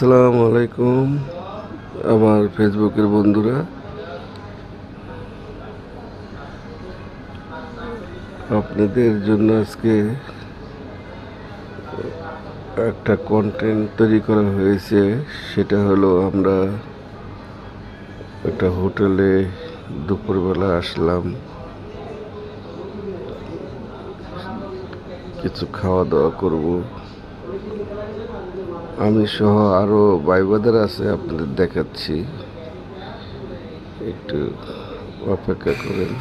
আসসালামু আলাইকুম, আমার ফেসবুকের বন্ধুরা। আপনাদের জন্য আজকে একটা কন্টেন্ট তৈরি করা হয়েছে। সেটা হলো আমরা একটা হোটেলে দুপুরবেলা আসলাম। কিছু খাওয়া দাওয়া করব। আমি সহ আরও বাইবাদার আছে, আপনাদের দেখাচ্ছি। একটু অপেক্ষা করেন।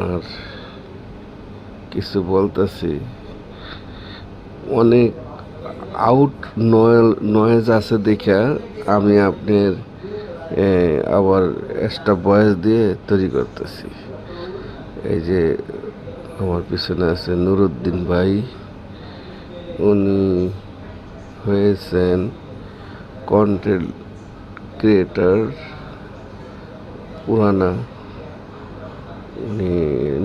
আর কিছু বলতেছি, অনেক আউট নয়েল নয়েজ আছে দেখা আমি আপনার আবার এক্সট্রা বয়স দিয়ে তৈরি করতেছি। এই যে আমার পিছনে আছে নুরুদ্দিন ভাই। উনি হয়েছেন কন্টেন্ট ক্রিয়েটার পুরানা উনি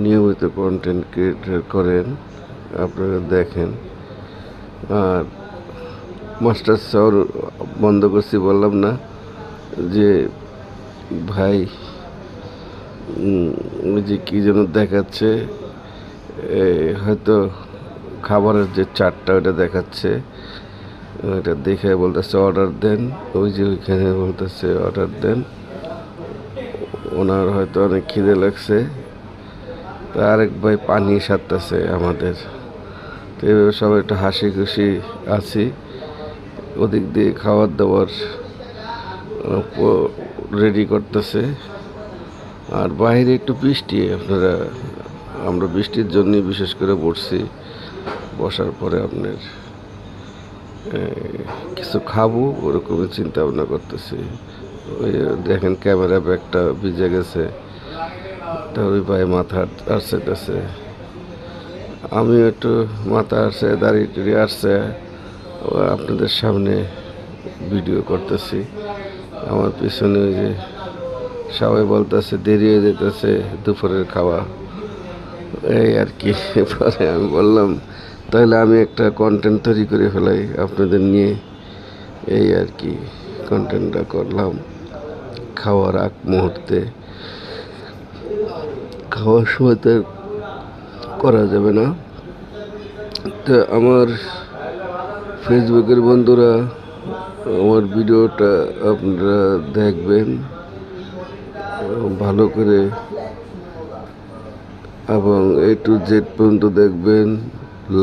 নিয়মিত কন্টেন্ট ক্রিয়েটার করেন, আপনারা দেখেন। আর মাস্টার শহর বন্ধ করছি, বললাম না যে ভাই যে কী যেন দেখাচ্ছে হয়তো খাবারের যে চারটা ওটা দেখাচ্ছে, ওইটা দেখে বলতেছে অর্ডার দেন। ওই যে ওইখানে বলতেছে অর্ডার দেন। ওনার হয়তো অনেক খিদে লাগছে। তা আরেক ভাই পানি সারতেছে আমাদের। তো এভাবে সবাই একটু হাসি খুশি আছি। ওদিক দিয়ে খাবার দাবার রেডি করতেছে। আর বাইরে একটু বৃষ্টি, আপনারা, আমরা বৃষ্টির জন্যই বিশেষ করে পড়ছি বসার পরে আপনার কিছু খাব ওরকমই চিন্তা ভাবনা করতেছি। ওই দেখেন ক্যামেরা ব্যাগটা ভিজে গেছে। তা ওই পায়ে মাথা আসছে আমি একটু মাথা আসছে দাঁড়িয়ে টাড়িয়ে আসছে। আপনাদের সামনে ভিডিও করতেছি। আমার পিছনে ওই যে সবাই বলতেছে, দেরি হয়ে যেতেছে দুপুরের খাওয়া। এই আর কি পরে আমি বললাম, তাহলে আমি একটা কন্টেন্ট তৈরি করে ফেলাই আপনাদের নিয়ে। এই আর কি কন্টেন্টটা করলাম খাওয়ার আগ মুহূর্তে। খাওয়ার সময় তো করা যাবে না। তো আমার ফেসবুকের বন্ধুরা, আমার ভিডিওটা আপনারা দেখবেন। ভালো করে এবং এ টু জেড পর্যন্ত দেখবেন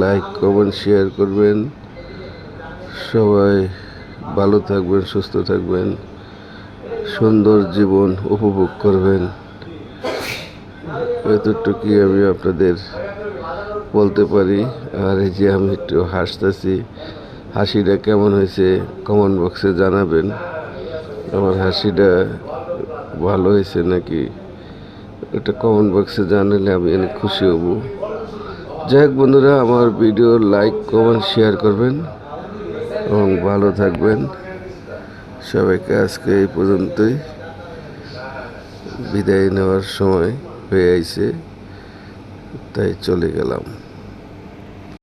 লাইক কমেন্ট শেয়ার করবেন। সবাই ভালো থাকবেন, সুস্থ থাকবেন। সুন্দর জীবন উপভোগ করবেন। এতটুকুই আমি আপনাদের বলতে পারি। আর এই যে আমি একটু হাসতেছি, হাসিটা কেমন হয়েছে কমেন্ট বক্সে জানাবেন। আমার হাসিটা ভালো হয়েছে নাকি? এটা কমেন্ট বক্সে জানালে আমি অনেক খুশি হব। যাই হোক বন্ধুরা, আমার ভিডিও লাইক কমেন্ট শেয়ার করবেন এবং ভালো থাকবেন। সবাইকে আজকে এই পর্যন্তই। বিদায় নেওয়ার সময় হয়ে আইছে, তাই চলে গেলাম।